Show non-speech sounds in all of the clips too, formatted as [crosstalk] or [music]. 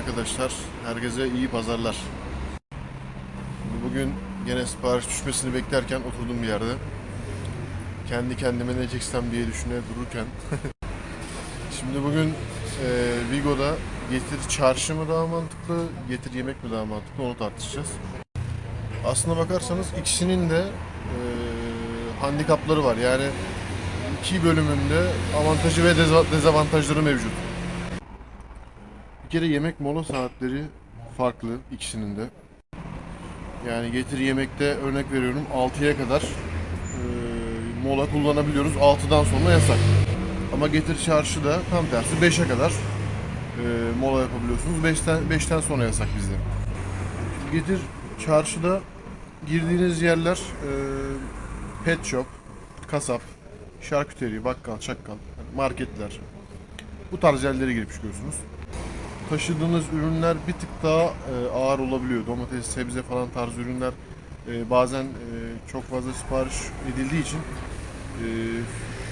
Arkadaşlar herkese iyi pazarlar. Bugün gene sipariş düşmesini beklerken oturdum bir yerde. Kendi kendime ne çeksem diye düşünüp dururken. [laughs] Şimdi bugün e, Vigo'da getir çarşı mı daha mantıklı, getir yemek mi daha mantıklı onu tartışacağız. Aslına bakarsanız ikisinin de e, handikapları var. Yani iki bölümünde avantajı ve deza- dezavantajları mevcut. Bir kere yemek mola saatleri farklı ikisinin de. Yani getir yemekte örnek veriyorum 6'ya kadar e, mola kullanabiliyoruz. 6'dan sonra yasak. Ama getir çarşıda tam tersi 5'e kadar e, mola yapabiliyorsunuz. 5'ten 5'ten sonra yasak bizde. Getir çarşıda girdiğiniz yerler e, pet shop, kasap, şarküteri, bakkal, çakkal, marketler. Bu tarz yerlere girip çıkıyorsunuz taşıdığınız ürünler bir tık daha e, ağır olabiliyor. Domates, sebze falan tarz ürünler e, bazen e, çok fazla sipariş edildiği için e,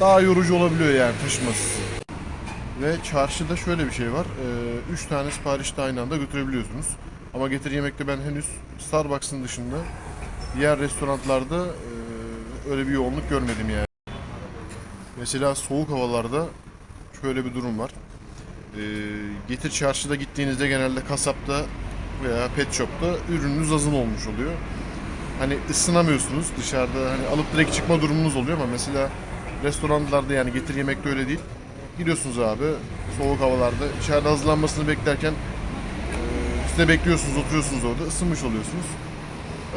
daha yorucu olabiliyor yani taşıması. Ve çarşıda şöyle bir şey var. 3 tane sipariş de aynı anda götürebiliyorsunuz. Ama getir yemekte ben henüz Starbucks'ın dışında diğer restoranlarda e, öyle bir yoğunluk görmedim yani. Mesela soğuk havalarda şöyle bir durum var. Ee, getir çarşıda gittiğinizde genelde kasapta veya pet shop'ta ürününüz hazır olmuş oluyor. Hani ısınamıyorsunuz dışarıda hani alıp direkt çıkma durumunuz oluyor ama mesela restoranlarda yani getir yemekte öyle değil. Gidiyorsunuz abi soğuk havalarda içeride hazırlanmasını beklerken e, de bekliyorsunuz oturuyorsunuz orada ısınmış oluyorsunuz.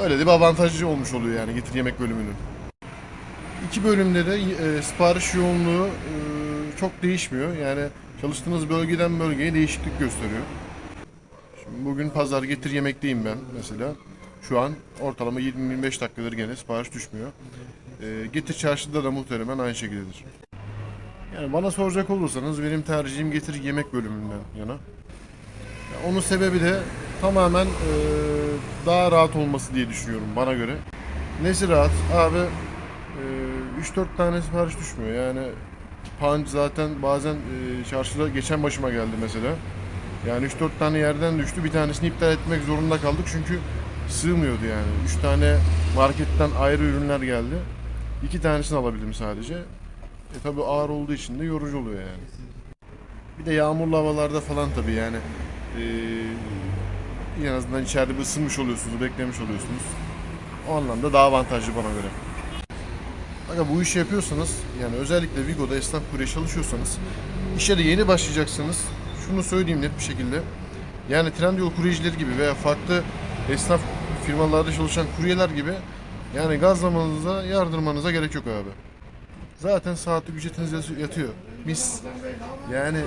Öyle de bir avantajı olmuş oluyor yani getir yemek bölümünün. İki bölümde de e, sipariş yoğunluğu e, çok değişmiyor. Yani çalıştığınız bölgeden bölgeye değişiklik gösteriyor. Şimdi bugün pazar getir yemekteyim ben mesela. Şu an ortalama 20-25 dakikadır gene sipariş düşmüyor. E, getir çarşıda da muhtemelen aynı şekildedir. Yani bana soracak olursanız benim tercihim getir yemek bölümünden yana. Ya onun sebebi de tamamen e, daha rahat olması diye düşünüyorum bana göre. Nesi rahat? Abi e, 3-4 tane sipariş düşmüyor. Yani punch zaten bazen e, çarşıda geçen başıma geldi mesela. Yani 3-4 tane yerden düştü. Bir tanesini iptal etmek zorunda kaldık çünkü sığmıyordu yani. 3 tane marketten ayrı ürünler geldi. 2 tanesini alabildim sadece. E tabi ağır olduğu için de yorucu oluyor yani. Bir de yağmurlu havalarda falan tabi yani. E, en azından içeride bir ısınmış oluyorsunuz, beklemiş oluyorsunuz. O anlamda daha avantajlı bana göre. Aga bu işi yapıyorsanız yani özellikle Vigo'da esnaf kurye çalışıyorsanız işe de yeni başlayacaksınız. Şunu söyleyeyim net bir şekilde. Yani Trendyol kuryecileri gibi veya farklı esnaf firmalarda çalışan kuryeler gibi yani gazlamanıza, yardırmanıza gerek yok abi. Zaten saatlik ücretiniz yatıyor. Mis. Yani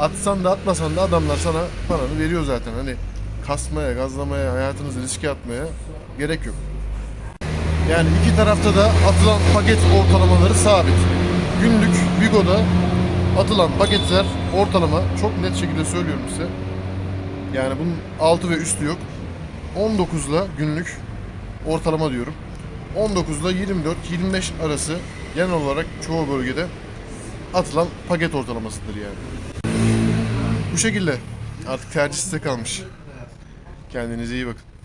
atsan da atmasan da adamlar sana paranı veriyor zaten. Hani kasmaya, gazlamaya, hayatınızı riske atmaya gerek yok. Yani iki tarafta da atılan paket ortalamaları sabit. Günlük Vigo'da atılan paketler ortalama çok net şekilde söylüyorum size. Yani bunun altı ve üstü yok. 19 ile günlük ortalama diyorum. 19 ile 24-25 arası genel olarak çoğu bölgede atılan paket ortalamasıdır yani. Bu şekilde artık tercih size kalmış. Kendinize iyi bakın.